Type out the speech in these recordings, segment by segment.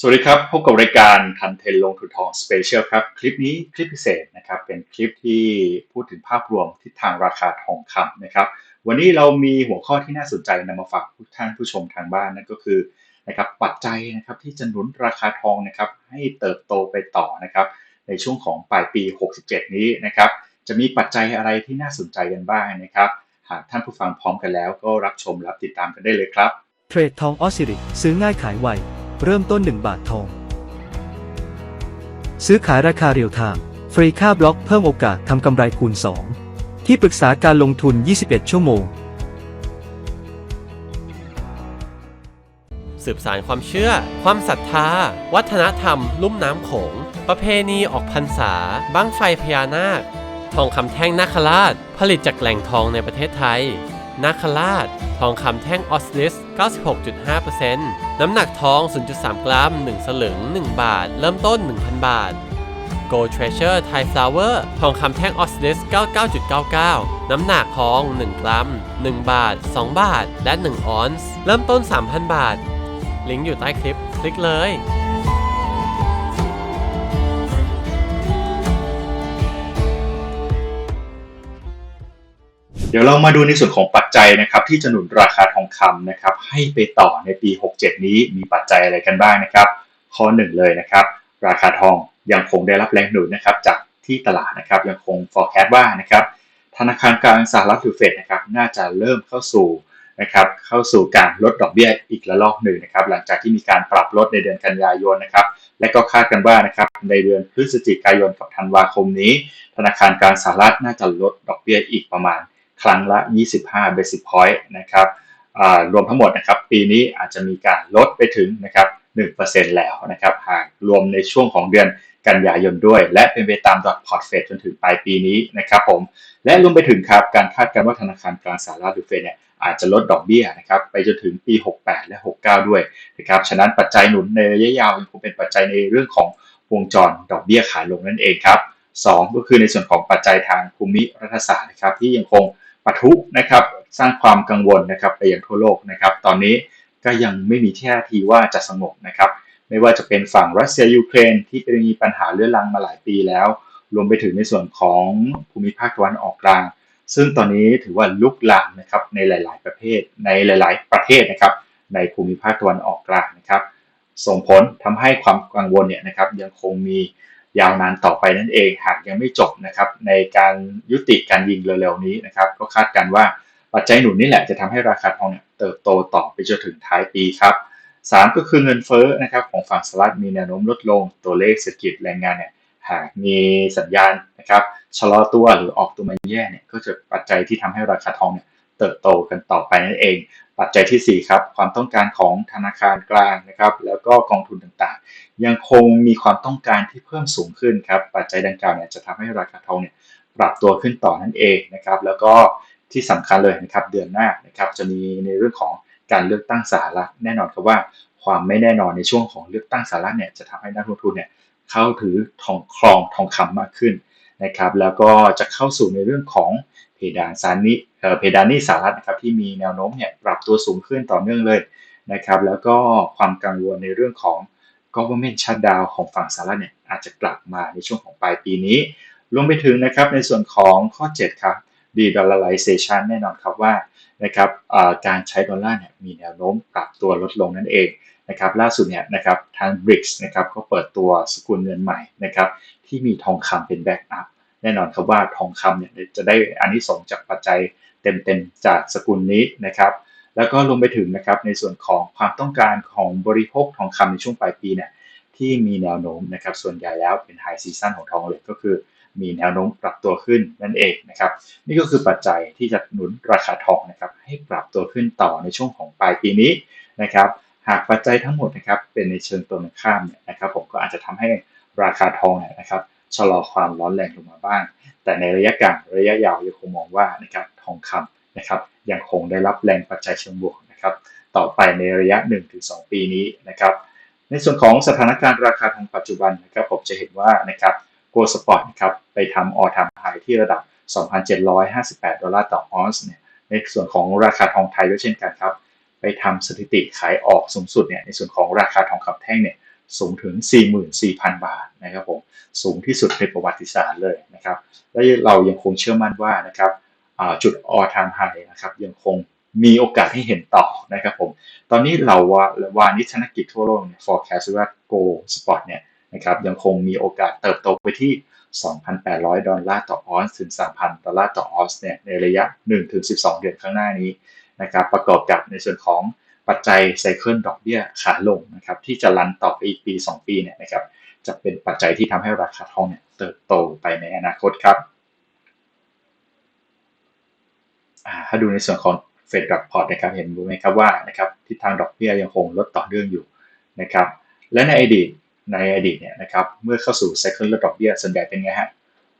สวัสดีครับ พบกับรายการทันเทนลงทุนทองสเปเชียลครับ คลิปนี้คลิปพิเศษนะครับ เป็นคลิปที่พูดถึงภาพรวมทิศทางราคาทองคำนะครับ วันนี้เรามีหัวข้อที่น่าสนใจนำมาฝากทุกท่านผู้ชมทางบ้านนั่นก็คือนะครับปัจจัยนะครับที่จะหนุนราคาทองนะครับให้เติบโตไปต่อนะครับในช่วงของปลายปี 67 นี้นะครับ จะมีปัจจัยอะไรที่น่าสนใจกันบ้างนะครับ หากท่านผู้ฟังพร้อมกันแล้ว ก็รับชมรับติดตามกันได้เลยครับเทรดทองออสซิริซื้อง่ายขายไว เริ่มต้น 1 บาททอง ซื้อขายราคาเรียลไทม์ฟรีค่าบล็อกเพิ่มโอกาสทำกำไรคูณ 2 ที่ปรึกษาการลงทุน 21 ชั่วโมง สืบสารความเชื่อ ความศรัทธา วัฒนธรรม ลุ่มน้ำโขง ประเพณีออกพรรษาบั้งไฟพญานาค ทองคำแท่งนาคราช ผลิตจากแหล่งทองในประเทศไทย นาคราช ทองคำแท่งออสลิส 96.5%น้ำหนักทอง 0.3 กรัม 1 สลึง 1 บาท เริ่มต้น 1,000 บาท Gold Treasure Thai Flower ทองคำแท่งออสลิส 99.99 น้ำหนักทอง 1 กรัม 1 บาท 2 บาท และ 1 ออนซ์ เริ่มต้น 3,000 บาท ลิงก์อยู่ใต้คลิป คลิกเลย ดี๋ยวเรามาดูในส่วนของปัจจัยนะครับที่จะหนุนราคาทองคำนะครับให้ไปต่อในปี 67 นี้มีปัจจัยอะไรกันบ้างนะครับ ข้อหนึ่งเลยนะครับ ราคาทองยังคงได้รับแรงหนุนนะครับจากที่ตลาดนะครับยังคง forecast ว่านะครับธนาคารกลางสหรัฐหรือเฟดนะครับน่าจะเริ่มเข้าสู่นะครับเข้าสู่การลดดอกเบี้ยอีกระลอกหนึ่งนะครับหลังจากที่มีการปรับลดในเดือนกันยายนนะครับและก็คาดกันว่านะครับในเดือนพฤศจิกายนกับธันวาคมนี้ ธนาคารกลางสหรัฐน่าจะลดดอกเบี้ยอีกประมาณ ครั้งละ 25 basis point นะครับรวมทั้งหมดนะครับปีนี้อาจจะมีการลดไปถึงนะครับ1%แล้วนะครับหากรวมในช่วงของเดือนกันยายนด้วย และเป็นไปตามดอทพอร์ตเฟดจนถึงปลายปีนี้นะครับผมและรวมไปถึงครับการคาดการณ์ว่าธนาคารกลางสหรัฐหรือเฟดเนี่ยอาจจะลดดอกเบี้ยนะครับไปจนถึงปี 68 และ 69 ด้วยนะครับฉะนั้นปัจจัยหนุนในระยะยาวยังคงเป็นปัจจัยในเรื่องของวงจรดอกเบี้ยขาลงนั่นเองครับสองก็คือในส่วนของปัจจัยทางภูมิรัฐศาสตร์นะครับที่ยังคง ปะทุนะครับสร้างความกังวลนะครับไปยังทั่วโลกนะครับ ตอนนี้ก็ยังไม่มีท่าทีว่าจะสงบนะครับ ไม่ว่าจะเป็นฝั่งรัสเซียยูเครนที่เป็นมีปัญหาเรื้อรังมาหลายปีแล้ว รวมไปถึงในส่วนของภูมิภาคตะวันออกกลาง ซึ่งตอนนี้ถือว่าลุกลามนะครับในหลาย ๆ ประเภทในหลาย ๆ ประเทศนะครับ ในภูมิภาคตะวันออกกลางนะครับ ส่งผลทำให้ความกังวลเนี่ยนะครับยังคงมี ยาวนานต่อไปนั่นเอง หากยังไม่จบนะครับในการยุติการยิงเร็วๆนี้นะครับก็คาดการว่าปัจจัยหนุนนี่แหละจะทำให้ราคาทองเนี่ยเติบโตต่อไปจนถึงท้ายปีครับสามก็คือเงินเฟ้อนะครับของฝั่งสหรัฐมีแนวโน้มลดลงตัวเลขเศรษฐกิจแรงงานเนี่ยหากมีสัญญาณนะครับชะลอตัวหรือออกตัวมาแย่เนี่ยก็จะปัจจัยที่ทำให้ราคาทองเนี่ยเติบโตกันต่อไปนั่นเอง ปัจจัยที่ 4 ครับ ความต้องการของธนาคารกลางนะครับ แล้วก็กองทุนต่างๆ ยังคงมีความต้องการที่เพิ่มสูงขึ้นครับ ปัจจัยดังกล่าวเนี่ยจะทำให้ราคาทองเนี่ยปรับตัวขึ้นต่อนั่นเองนะครับ แล้วก็ที่สำคัญเลยนะครับเดือนหน้านะครับจะมีในเรื่องของการเลือกตั้งสหรัฐแน่นอนครับว่าความไม่แน่นอนในช่วงของเลือกตั้งสหรัฐเนี่ยจะทำให้นักลงทุนเนี่ยเข้าถือทองครองทองคำมากขึ้นนะครับ แล้วก็จะเข้าสู่ในเรื่องของ เพดานซานิเพดานนี้สหรัฐนะครับที่มีแนวโน้มเนี่ยปรับตัวสูงขึ้นต่อเนื่องเลยนะครับแล้วก็ความกังวลในเรื่องของ government shutdown ของฝั่งสหรัฐเนี่ยอาจจะกลับมาในช่วงของปลายปีนี้รวมไปถึงนะครับในส่วนของข้อ 7 ครับ de-dollarization แน่นอนครับว่านะครับการใช้ดอลลาร์เนี่ยมีแนวโน้มปรับตัวลดลงนั่นเองนะครับล่าสุดเนี่ยนะครับทาง BRICS นะครับก็เปิดตัวสกุลเงินใหม่นะครับที่มีทองคำเป็นแบ็กอัพ น่นอนครับว่าทองคำเนี่ยจะได้อานิสงส์จากปัจจัยเต็มๆจากสกุลนี้นะครับ แล้วก็รวมไปถึงนะครับในส่วนของความต้องการของบริโภคทองคำในช่วงปลายปีเนี่ยที่มีแนวโน้มนะครับส่วนใหญ่แล้วเป็นไฮซีซันของทองเลยก็คือ มีแนวโน้มปรับตัวขึ้นนั่นเองนะครับ นี่ก็คือปัจจัยที่จะหนุนราคาทองนะครับให้ปรับตัวขึ้นต่อในช่วงของปลายปีนี้นะครับหากปัจจัยทั้งหมดนะครับเป็นในเชิงตรงข้ามเนี่ยนะครับผมก็อาจจะทำให้ราคาทองเนี่ยนะครับ ชะลอความร้อนแรงลงมาบ้าง แต่ในระยะกลางระยะยาวยังคงมองว่านะครับทองคำนะครับยังคงได้รับแรงปัจจัยเชิงบวกนะครับต่อไปในระยะ 1-2 ปีนี้นะครับในส่วนของสถานการณ์ราคาทองปัจจุบันนะครับผมจะเห็นว่านะครับโกลสปอร์ตนะครับไปทำออทามไฮที่ระดับ 2,758 ดอลลาร์ต่อออนซ์เนี่ยในส่วนของราคาทองไทยด้วยเช่นกันครับไปทำสถิติขายออกสูงสุดเนี่ยในส่วนของราคาทองคำแท่งเนี่ย สูงถึง 44,000 บาทนะครับผมสูงที่สุดในประวัติศาสตร์เลยนะครับและเรายังคงเชื่อมั่นว่านะครับจุด all time high นะครับยังคงมีโอกาสให้เห็นต่อนะครับผมตอนนี้เราว่าวานิชธนกิจทั่วโลกเนี่ย forecast ว่า go spot เนี่ยนะครับยังคงมีโอกาสเติบโตไปที่ 2,800 ดอลลาร์ต่อออนซ์ถึง 3,000 ดอลลาร์ต่อออนซ์เนี่ยในระยะ 1-12 เดือนข้างหน้านี้นะครับประกอบกับในส่วนของ ปัจจัยไซเคิลดอกเบี้ยขาลงนะครับที่จะรันต่อไปอีกปี 2 ปีเนี่ยนะครับจะเป็นปัจจัยที่ทำให้ราคาทองเนี่ยเติบโตไปในอนาคตครับถ้าดูในส่วนของเฟดดับพอร์ตนะครับเห็นรู้ไหมครับว่านะครับทิศทางดอกเบี้ยยังคงลดต่อเนื่องอยู่นะครับและในอดีตในอดีตเนี่ยนะครับเมื่อเข้าสู่ไซเคิลลดดอกเบี้ยส่วนใหญ่เป็นไงฮะ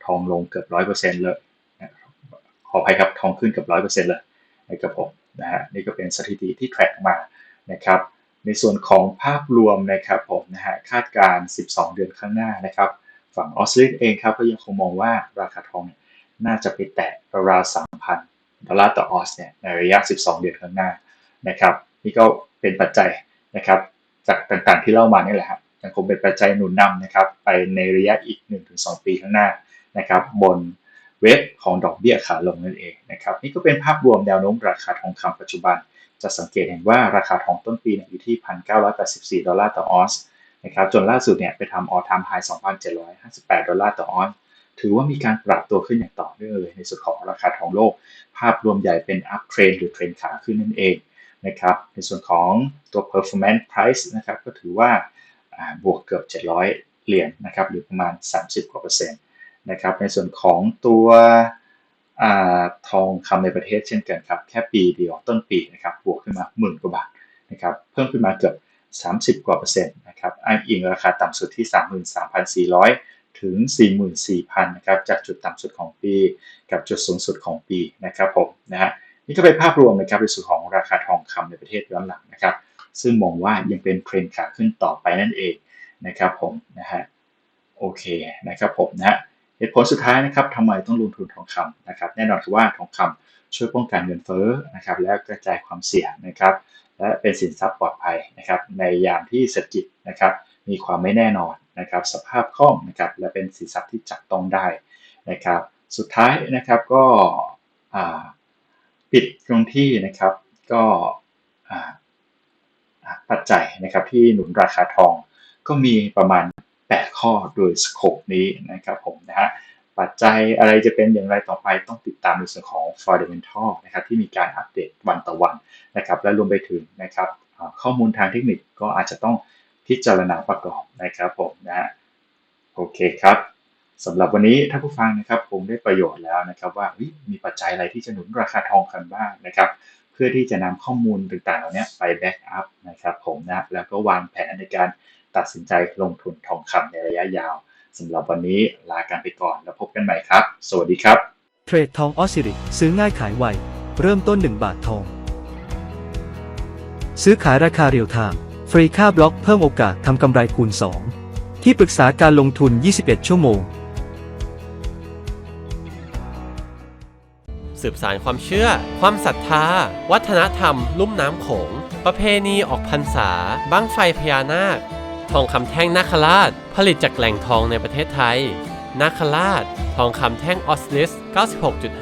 ทองลงเกือบร้อยเปอร์เซ็นต์เลยขออภัยครับทองขึ้นเกือบร้อยเปอร์เซ็นต์เลยนะครับผม นะฮะนี่ก็เป็นสถิติที่แทร็กมานะครับในส่วนของภาพรวมนะครับผมนะฮะคาดการณ์12 เดือนข้างหน้านะครับฝั่งออสเตรเลียเองครับก็ยังคงมองว่าราคาทองเนี่ยน่าจะไปแตะราวๆ3,000ดอลลาร์ต่อออสเนี่ยในระยะ 12 เดือนข้างหน้านะครับนี่ก็เป็นปัจจัยนะครับจากต่างๆที่เล่ามานี่แหละครับยังคงเป็นปัจจัยหนุนนำนะครับไปในระยะอีก 1-2 ปีข้างหน้านะครับบน เวฟของดอกเบี้ยขาลงนั่นเองนะครับนี่ก็เป็นภาพรวมแนวโน้มราคาทองคำปัจจุบัน จะสังเกตเห็นว่าราคาทองต้นปีเนี่ยอยู่ที่ 1,984 ดอลลาร์ต่อออนซ์นะครับจนล่าสุดเนี่ยไปทำออทามไฮ2,758 ดอลลาร์ต่อออนซ์ถือว่ามีการปรับตัวขึ้นอย่างต่อเนื่องเลยในส่วนของราคาทองโลก ภาพรวมใหญ่เป็น up trend หรือเทรนขาขึ้นนั่นเองนะครับในส่วนของตัว performance price นะครับก็ถือว่าอ่าบวกเกือบ 700 เหรียญนะครับหรือประมาณ 30กว่าเปอร์เซ็นต์ นะครับในส่วนของตัวอทองคำในประเทศเช่นกันครับ แค่ปีเดียวต้นปีนะครับบวกขึ้นมาหมื่นกว่าบาทนะครับเพิ่มขึ้นมาเกือบ 30 กว่าเปอร์เซ็นต์นะครับอ้างอิงราคาต่ำสุดที่ 33,400 ถึง 44,000 นะครับจากจุดต่ำสุดของปี กับจุดสูงสุดของปีนะครับผมนะฮะนี่ก็เป็นภาพรวมนะครับในส่วนของราคาทองคำในประเทศย้อนหลังนะครับ ซึ่งมองว่ายังเป็นเทรนขาขึ้นต่อไปนั่นเองนะครับผมนะฮะโอเคนะครับผมนะฮะ เหตุผลสุดท้ายนะครับทำไมต้องลงทุนทองคำนะครับ แน่นอนคือว่าทองคำช่วยป้องกันเงินเฟ้อนะครับและกระจายความเสี่ยงนะครับ และเป็นสินทรัพย์ปลอดภัยนะครับ ในยามที่เศรษฐกิจนะครับ มีความไม่แน่นอนนะครับ สภาพคล่องนะครับ และเป็นสินทรัพย์ที่จับต้องได้นะครับ สุดท้ายนะครับก็ปิดตรงที่นะครับก็ปัจจัยนะครับที่หนุนราคาทองก็มีประมาณ ข้อโดยสโคปนี้นะครับผมนะฮะปัจจัยอะไรจะเป็นอย่างไรต่อไปต้องติดตามในส่วนของ fundamental นะครับที่มีการอัปเดตวันต่อวันนะครับและรวมไปถึงนะครับข้อมูลทางเทคนิคก็อาจจะต้องพิจารณาประกอบนะครับผมนะฮะโอเคครับสำหรับวันนี้ถ้าผู้ฟังนะครับคงได้ประโยชน์แล้วนะครับว่ามีปัจจัยอะไรที่จะหนุนราคาทองกันบ้างนะครับเพื่อที่จะนำข้อมูลต่างๆเหล่านี้ไปแบ็กอัพนะครับผมนะแล้วก็วางแผนในการ ตัดสินใจลงทุนทองคำในระยะยาวสำหรับวันนี้ลากันไปก่อนแล้วพบกันใหม่ครับ สวัสดีครับ เทรดทองออสซิริซื้อง่ายขายไว เริ่มต้น 1 บาททอง ซื้อขายราคาเรียลไทม์ฟรีค่าบล็อกเพิ่มโอกาสทำกำไรคูณ 2 ที่ปรึกษาการลงทุน 21 ชั่วโมง สืบสารความเชื่อ ความศรัทธา วัฒนธรรม ลุ่มน้ำโขง ประเพณีออกพรรษาบ้างไฟพญานาค ทองคำแท่งนาคราช ผลิตจากแหล่งทองในประเทศไทยนาคราช ทองคำแท่งออสลิส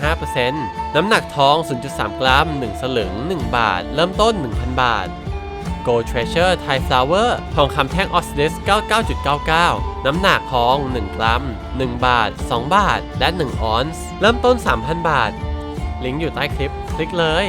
96.5%น้ำหนักทอง 0.3 กรัม 1 สลึง 1 บาท เริ่มต้น 1,000 บาท Gold Treasure Thai Flower ทองคำแท่งออสลิส 99.99 น้ำหนักทอง 1 กรัม 1 บาท 2 บาท และ 1 ออนซ์ เริ่มต้น 3,000 บาท ลิงก์อยู่ใต้คลิป คลิกเลย